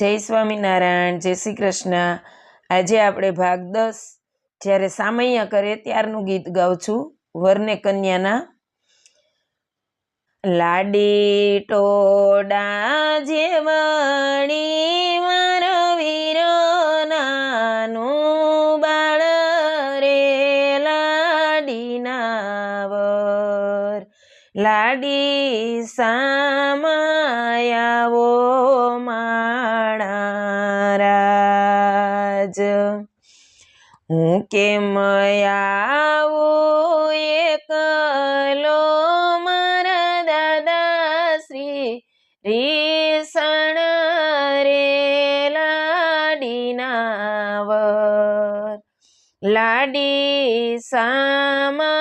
જય સ્વામિનારાયણ, જય શ્રી કૃષ્ણ. આજે આપણે ભાગ દસ. જ્યારે સામૈયા કરે ત્યારનું ગીત ગાઉં છું, વરને કન્યાના. લાડી ટોડા જેવણી લાડી સામાયાવો માણારાજ હું કેમ આવો એકલો મારા દાદા શ્રી લાડી સામાયાવો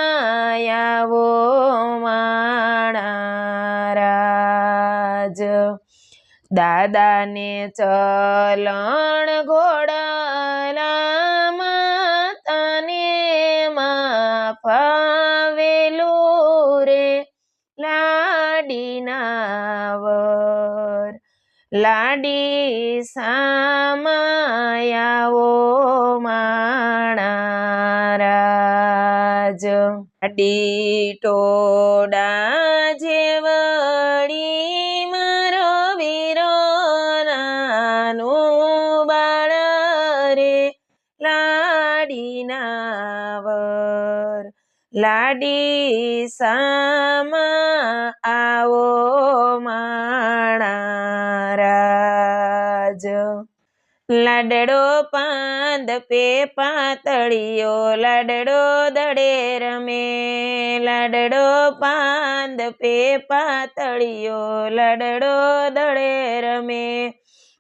માણા દાદાને ચલણ ઘોડાલા લાડી સામાયાવો માણારાજ. લાડી ટોડા જેવડી મારો વીરો નાનું બાળ રે. લાડીના લાડી સામા આવો લાડડો પાંદ પે પાતળિયો લાડડો દડે રમે. લાડડો પાંદ પે પાતળિયો લાડડો દડે રમે.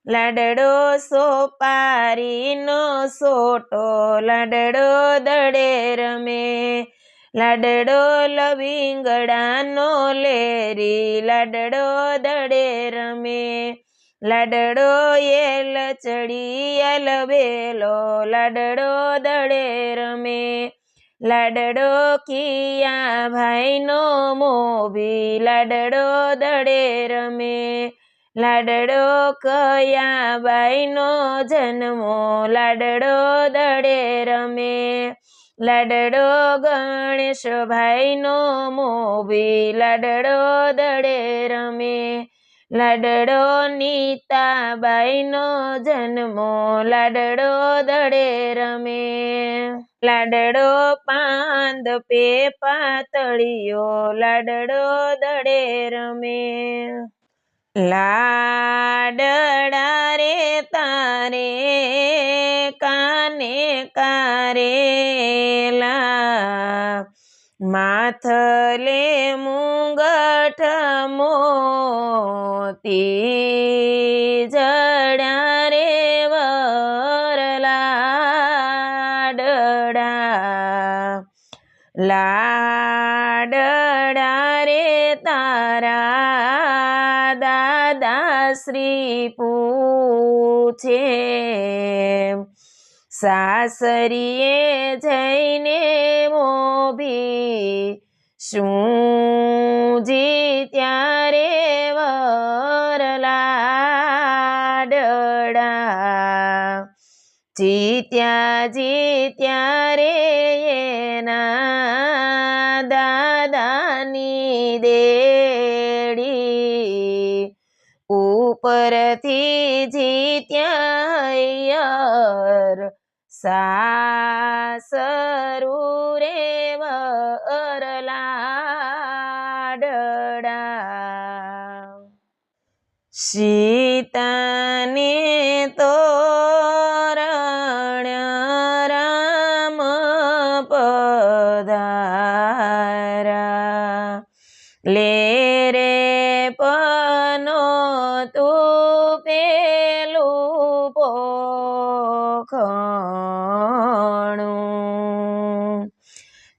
લાડડો સોપારીનો સોટો, લાડડો દડે રમે. લાડડો લવિંગડાનો લેરી, લાડડો દડે રમે. લાડડો એલ ચડી અલબેલો લાડડો દડે રમે. લાડડો કિયા ભાઈનો મોભી, લાડડો દડે રમે. લાડડો કયા બાઈનો જન્મો, લાડડો દડે રમે. લાડડો ગણેશ ભાઈનો મોભી, લાડડો દડે રમે. લાડડો નીતાબાઈનો જન્મો લાડડો દડે રમે. લાડડો પાંદ પે પાતળિયો લાડડો દડે રમે. લાડડા રે તારે, કાને કારેલા માથલે મુંગઠ મોતી જડ્યા રે વરલાડડા લાડડા રે તારા દાદા શ્રી પૂછે. સાસરીએ જઈને મોભી, શું જી ત્યારે વરલાડડા જીત્યા જીત્યા રે એના દાદાની દેડી. ઉપરથી જીત્યા યર સાસરુ રે વરલાડડા સીતાને તો રામ પધારા લે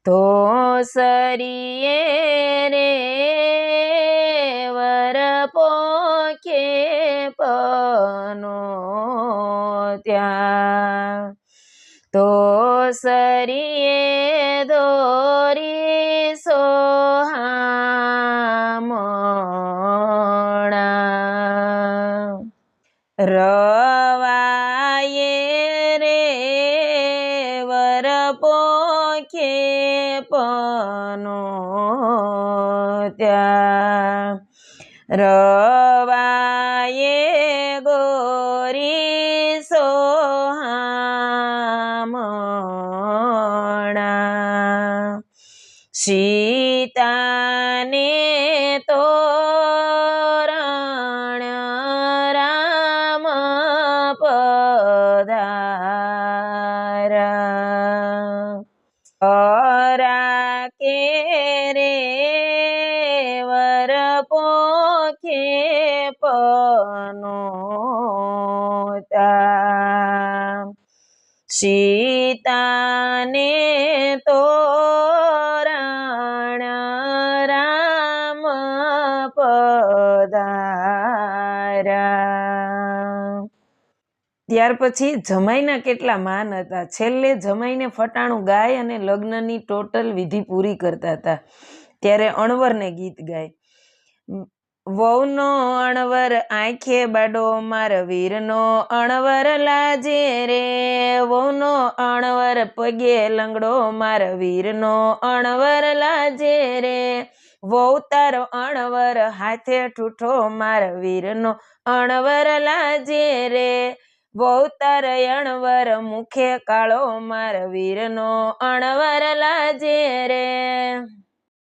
તો સરીએ રે વર પોખે પનો ત્યાં. તો સરીએ દોરી સોહામણા ર રવાયે ગોરી સોહામણા સીતાને તોરણ અરા કે રે વર પોખે પનો સીતાને તોરણ ત્યાર પછી જમાઈના કેટલા માન હતા? છેલ્લે જમાઈને ફટાણું ગાય અને લગ્નની ટોટલ વિધિ પૂરી કરતા હતા. ત્યારે અણવરને ગીત ગાય. વહુનો અણવર આંખે બાડો માર, વીરનો અણવર લાજે રે. વહુનો અણવર પગે લંગડો માર, વીરનો અણવર લાજે રે. વહુ તારો અણવર હાથે ઠૂઠો માર, વીરનો અણવર લાજે રે. વહુ વર મુખે કાળો માર વીરનો અણવર લાજે રે.